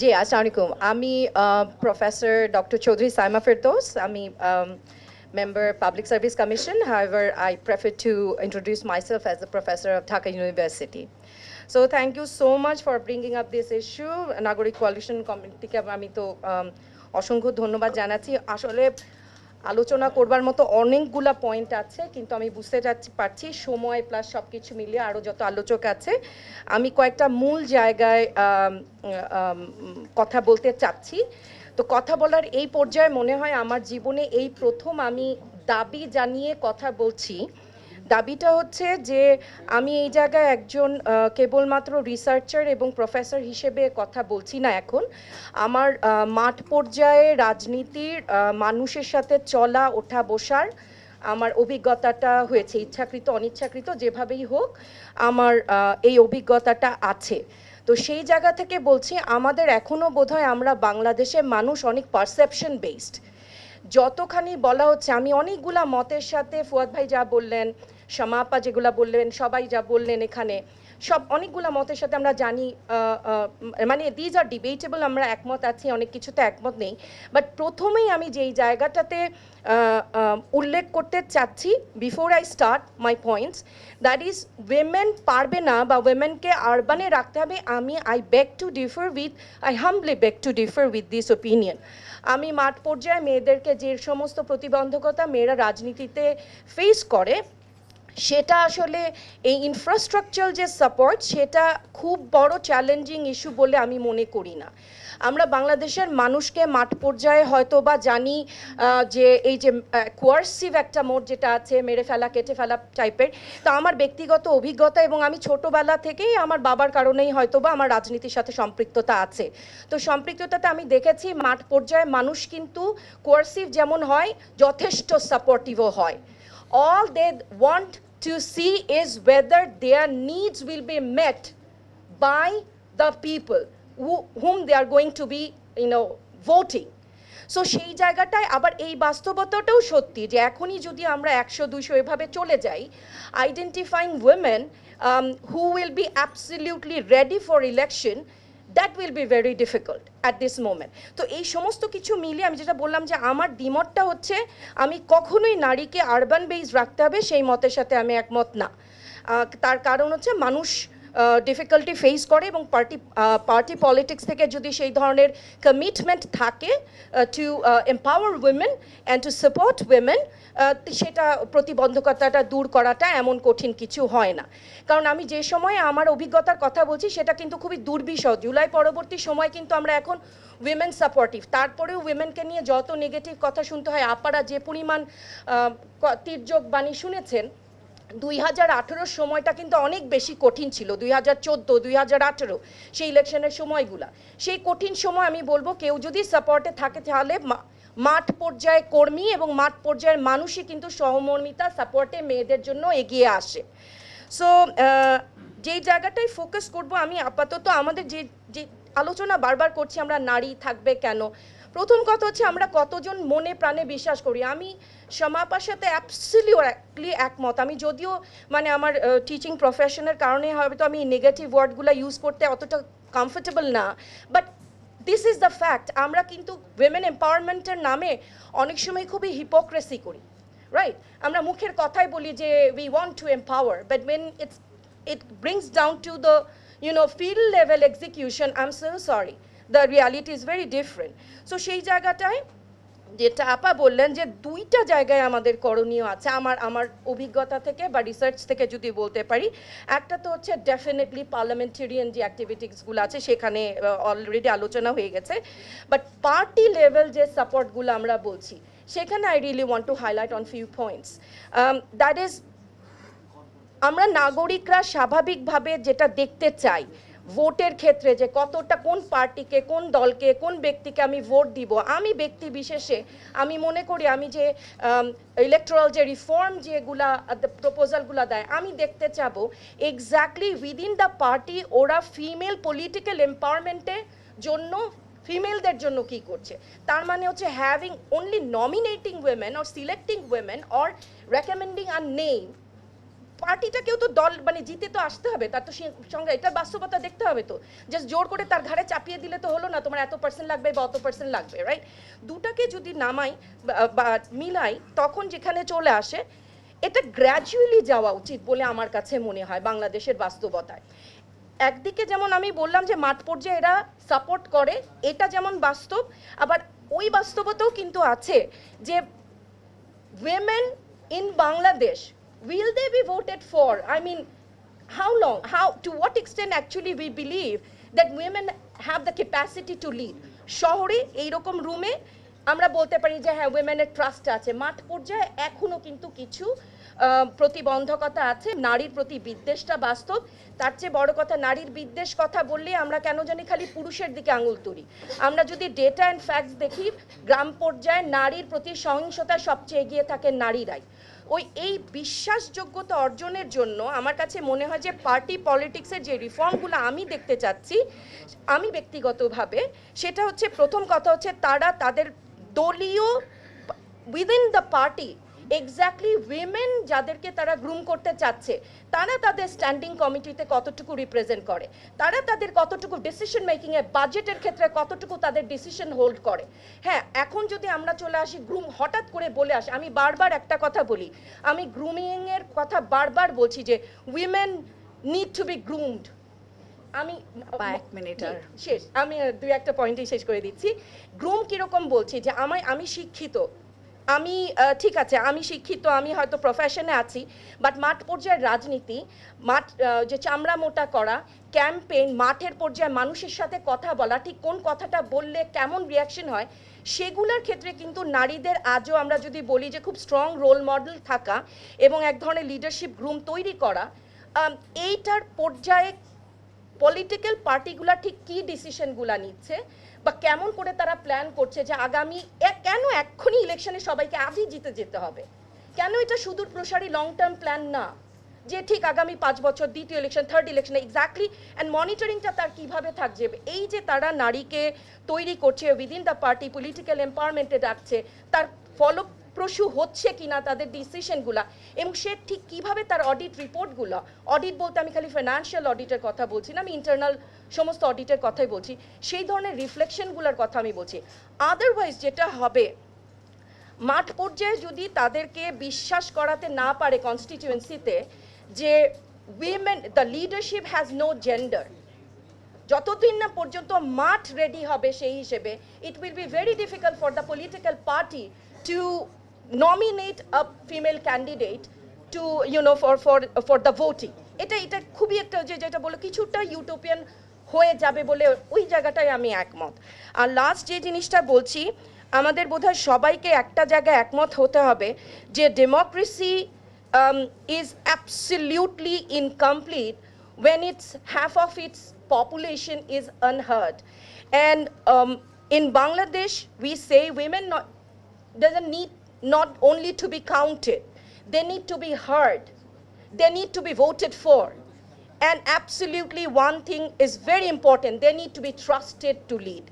জি আসসালামাইকুম আমি professor doctor Chowdhury Saima Ferdous. আমি member public service commission. However I prefer to introduce myself as a professor of Dhaka university so thank you so much for bringing up this issue নাগরিক coalition কমিটিকে আমি তো অসংখ্য ধন্যবাদ জানাচ্ছি। আসলে আলোচনা করবার মতো অনেকগুলা পয়েন্ট আছে, কিন্তু আমি বুঝতে যাচ্ছি, পারছি সময় প্লাস সব কিছু মিলিয়ে আরও যত আলোচক আছে। আমি কয়েকটা মূল জায়গায় কথা বলতে চাচ্ছি। তো কথা বলার এই পর্যায়ে মনে হয় আমার জীবনে এই প্রথম আমি দাবি জানিয়ে কথা বলছি। দাবিটা হচ্ছে যে আমি এই জায়গায় একজন কেবলমাত্র রিসার্চার এবং প্রফেসর হিসেবে কথা বলছি না এখন। আমার মাঠ পর্যায়ে রাজনীতির মানুষের সাথে চলা, ওঠা, বসার আমার অভিজ্ঞতাটা হয়েছে। ইচ্ছাকৃত, অনিচ্ছাকৃত, যেভাবেই হোক আমার এই অভিজ্ঞতাটা আছে। তো সেই জায়গা থেকে বলছি, আমাদের এখনও বোধহয় আমরা বাংলাদেশে মানুষ অনেক পারসেপশন বেসড যতখানি বলা হচ্ছে, আমি অনেকগুলা মতের সাথে ফুয়াদ ভাই যা বললেন সমাপা যেগুলা বললেন, সবাই যা বললেন এখানে সব অনেকগুলা মতের সাথে আমরা জানি মানে দিজ আর ডিবেটেবল আমরা একমত আছি, অনেক কিছুতে একমত নেই। বাট প্রথমেই আমি যেই জায়গাটাতে উল্লেখ করতে চাচ্ছি before I start my points that is women পারবে না বা উইমেনকে আরবানে রাখতে হবে, আমি I beg to differ with I humbly beg to differ with this opinion আমি মাঠ পর্যায়ে মেয়েদেরকে যে সমস্ত প্রতিবন্ধকতা মেয়েরা রাজনীতিতে ফেস করে সেটা আসলে এই ইনফ্রাস্ট্রাকচার যে সাপোর্ট সেটা খুব বড় চ্যালেঞ্জিং ইস্যু বলে আমি মনে করি না। আমরা বাংলাদেশের মানুষকে মাঠ পর্যায়ে হয়তো বা জানি যে এই যে কোয়ার্সিভ একটা মোড যেটা আছে, মেরে ফেলা, কেটে ফেলা টাইপের তো আমার ব্যক্তিগত অভিজ্ঞতা এবং আমি ছোটোবেলা থেকেই আমার বাবার কারণেই হয়তো বা আমার রাজনীতির সাথে সম্পৃক্ততা আছে। তো সম্পৃক্ততাতে আমি দেখেছি, মাঠ পর্যায়ে মানুষ কিন্তু কোয়ার্সিভ যেমন হয়, যথেষ্ট সাপোর্টিভও হয়। all they want to see is whether their needs will be met by the people who, whom they are going to be you know voting so সেই জায়গাটায় আবার এই বাস্তবতাটাও সত্যি যে এখনই যদি আমরা একশো দুশো এভাবে চলে যাই identifying women who will be absolutely ready for election That will be very difficult at this moment তো এই সমস্ত কিছু মিলে আমি যেটা বললাম যে আমার দ্বিমতটা হচ্ছে, আমি কখনোই নারীকে আরবান বেস রাখতে হবে সেই মতের সাথে আমি একমত না। তার কারণ হচ্ছে মানুষ ডিফিকাল্টি ফেস করে এবং পার্টি পার্টি পলিটিক্স থেকে যদি সেই ধরনের কমিটমেন্ট থাকে to empower women and to support women সেটা প্রতিবন্ধকতাটা দূর করাটা এমন কঠিন কিছু হয় না। কারণ আমি যে সময়ে আমার অভিজ্ঞতার কথা বলছি, সেটা কিন্তু খুবই দুর্বিষহ। জুলাই পরবর্তী সময় কিন্তু আমরা এখন উইমেন সাপোর্টিভ তারপরেও উইমেনকে নিয়ে যত নেগেটিভ কথা শুনতে হয়, আপারা যে পরিমাণ তির্যক বাণী শুনেছেন দুই হাজার সময়টা কিন্তু অনেক বেশি কঠিন ছিল, দুই হাজার চোদ্দ, দুই হাজার আঠেরো, সেই ইলেকশনের সময়গুলা। সেই কঠিন সময় আমি বলব, কেউ যদি সাপোর্টে থাকে তাহলে মাঠ পর্যায়ে কর্মী এবং মাঠ পর্যায়ের মানুষই কিন্তু সহমর্মিতা সাপোর্টে মেয়েদের জন্য এগিয়ে আসে। সো যেই জায়গাটায় ফোকাস করব আমি আপাতত আমাদের যে যে আলোচনা বারবার করছি, আমরা নারী থাকবে কেন প্রথম কথা হচ্ছে আমরা কতজন মনে প্রাণে বিশ্বাস করি। আমি সমাপার সাথে অ্যাবসলিউটলি একমত। আমি যদিও মানে আমার টিচিং প্রফেশনের কারণে হয়তো আমি নেগেটিভ ওয়ার্ডগুলো ইউজ করতে অতটা কমফোর্টেবল না। But this is the fact আমরা কিন্তু উইমেন এম্পাওয়ারমেন্টের নামে অনেক সময় খুবই হিপোক্রেসি করি রাইট আমরা মুখের কথাই বলি যে we want to empower but when it's it brings down to the, you know level execution execution, i'm so sorry the reality is very different so সেই জায়গাটায় যেটা আপা বললেন যে দুইটা জায়গায় আমাদের করণীয় আছে, আমার আমার অভিজ্ঞতা থেকে বা রিসার্চ থেকে যদি বলতে পারি। একটা তো হচ্ছে ডেফিনেটলি পার্লামেন্টেরিয়ান যে অ্যাক্টিভিটিসগুলো আছে, সেখানে অলরেডি আলোচনা হয়ে গেছে। বাট পার্টি লেভেল যে সাপোর্টগুলো আমরা বলছি, সেখানে I really want to highlight on few points that is আমরা নাগরিকরা স্বাভাবিকভাবে যেটা দেখতে চাই ভোটের ক্ষেত্রে যে কতটা কোন পার্টিকে, কোন দলকে, কোন ব্যক্তিকে আমি ভোট দিব, আমি ব্যক্তি বিশেষে আমি মনে করি আমি যে ইলেকট্রাল যে রিফর্ম যেগুলা প্রপোজালগুলো দেয়, আমি দেখতে চাবো এক্স্যাক্টলি উইদিন দ্য পার্টি ওরা ফিমেল পলিটিক্যাল এম্পাওয়ারমেন্টের জন্য ফিমেলদের জন্য কি করছে। তার মানে হচ্ছে having only nominating women or selecting women or recommending a name পার্টিটাকেও তো দল মানে জিতে তো আসতে হবে তার তো সঙ্গে এটার বাস্তবতা দেখতে হবে তো। জাস্ট জোর করে তার ঘাড়ে চাপিয়ে দিলে তো হলো না তোমার এত পার্সেন্ট লাগবে বা অত পার্সেন্ট লাগবে রাইট দুটাকে যদি নামাই বা- মিলাই তখন যেখানে চলে আসে এটা গ্র্যাজুয়ালি যাওয়া উচিত বলে আমার কাছে মনে হয় বাংলাদেশের বাস্তবতায়। একদিকে যেমন আমি বললাম যে মাঠ পর্যায়ে এরা সাপোর্ট করে এটা যেমন বাস্তব আবার ওই বাস্তবতাও কিন্তু আছে যে women in Bangladesh, will they be voted for? I mean, how long, how, to what extent actually we believe that women have the capacity to lead? শহরে এইরকম রুমে আমরা বলতে পারি যে হ্যাঁ উইমেনের ট্রাস্ট আছে। মাঠ পর্যায়ে এখনও কিন্তু কিছু প্রতিবন্ধকতা আছে। নারীর প্রতি বিদ্বেষটা বাস্তব। তার চেয়ে বড় কথা নারীর বিদ্বেষ কথা বললে আমরা কেন জানি খালি পুরুষের দিকে আঙুল তুলি? আমরা যদি ডেটা অ্যান্ড ফ্যাক্টস দেখি গ্রাম পর্যায়ে নারীর প্রতি সহিংসতা সবচেয়ে এগিয়ে থাকে নারীরাই। ওই এই বিশ্বাসযোগ্যতা অর্জনের জন্য আমার কাছে মনে হয় যে পার্টি পলিটিক্সের যে রিফর্মগুলো আমি দেখতে চাচ্ছি, আমি ব্যক্তিগতভাবে, সেটা হচ্ছে প্রথম কথা হচ্ছে তারা তাদের দলীয় within the party exactly women যাদেরকে তারা গ্রুম করতে চাচ্ছে তারা তাদের স্ট্যান্ডিং কমিটিতে কতটুকু রিপ্রেজেন্ট করে? তারা তাদের কতটুকু ডিসিশন মেকিংয়ে বাজেটের ক্ষেত্রে কতটুকু তাদের ডিসিশন হোল্ড করে? হ্যাঁ এখন যদি আমরা চলে আসি গ্রুম হঠাৎ করে বলে আসি আমি বারবার একটা কথা বলি আমি গ্রুমিংয়ের কথা বারবার বলছি যে women need to be groomed আমি এক মিনিট আর। শেষ আমি দুই একটা পয়েন্টই শেষ করে দিচ্ছি। গ্রুম কীরকম বলছি যে আমায় আমি শিক্ষিত আমি ঠিক আছে, আমি শিক্ষিত, আমি হয়তো প্রফেশনে আছি বাট মাঠ পর্যায়ের রাজনীতি, মাঠ যে চামড়া মোটা করা ক্যাম্পেইন মাঠের পর্যায়ে মানুষের সাথে কথা বলা, ঠিক কোন কথাটা বললে কেমন রিয়াকশন হয়, সেগুলোর ক্ষেত্রে কিন্তু নারীদের আজও আমরা যদি বলি যে খুব স্ট্রং রোল মডেল থাকা এবং এক ধরনের লিডারশিপ গ্রুম তৈরি করা এইটার পর্যায়ে পলিটিক্যাল পার্টিগুলা ঠিক কী ডিসিশনগুলা নিচ্ছে বা কেমন করে তারা প্ল্যান করছে যে আগামী কেন এক্ষুনি ইলেকশনে সবাইকে আজই জিতে যেতে হবে? কেন এটা সুদূর প্রসারী লং টার্ম প্ল্যান না? যে ঠিক আগামী পাঁচ বছর দ্বিতীয় ইলেকশন থার্ড ইলেকশনে এক্স্যাক্টলি অ্যান্ড মনিটরিংটা তার কীভাবে থাকছে? এই যে তারা নারীকে তৈরি করছে উইদিন দ্য পার্টি পলিটিক্যাল এম্পাওয়ারমেন্টে ডাকছে তার ফলো ফলপ্রসূ হচ্ছে কিনা তাদের ডিসিশনগুলা এবং সে ঠিক কীভাবে তার অডিট রিপোর্টগুলো অডিট বলতে আমি খালি ফিনান্সিয়াল অডিটের কথা বলছি না, আমি ইন্টারনাল সমস্ত অডিটের কথাই বলছি। সেই ধরনের রিফ্লেকশনগুলোর কথা আমি বলছি। আদারওয়াইজ যেটা হবে, মাঠ পর্যায়ে যদি তাদেরকে বিশ্বাস করাতে না পারে কনস্টিটিউয়েন্সিতে যে women the leadership has no gender যতদিন না পর্যন্ত মাঠ রেডি হবে সেই হিসেবে it will be very difficult for the political party to nominate a female candidate to you know for for for the voting এটা এটা খুবই একটা যে, যেটা বলো কিছুটা ইউটোপিয়ান হয়ে যাবে বলে ওই জায়গাটায় আমি একমত আর লাস্ট যে জিনিসটা বলছি আমাদের বোধহয় সবাইকে একটা জায়গায় একমত হতে হবে যে democracy um, is absolutely incomplete when it's half of its population is unheard. And um, in Bangladesh, we say women not, doesn't need not only to be counted, they need to be heard, they need to be voted for. And absolutely one thing is very important, they need to be trusted to lead.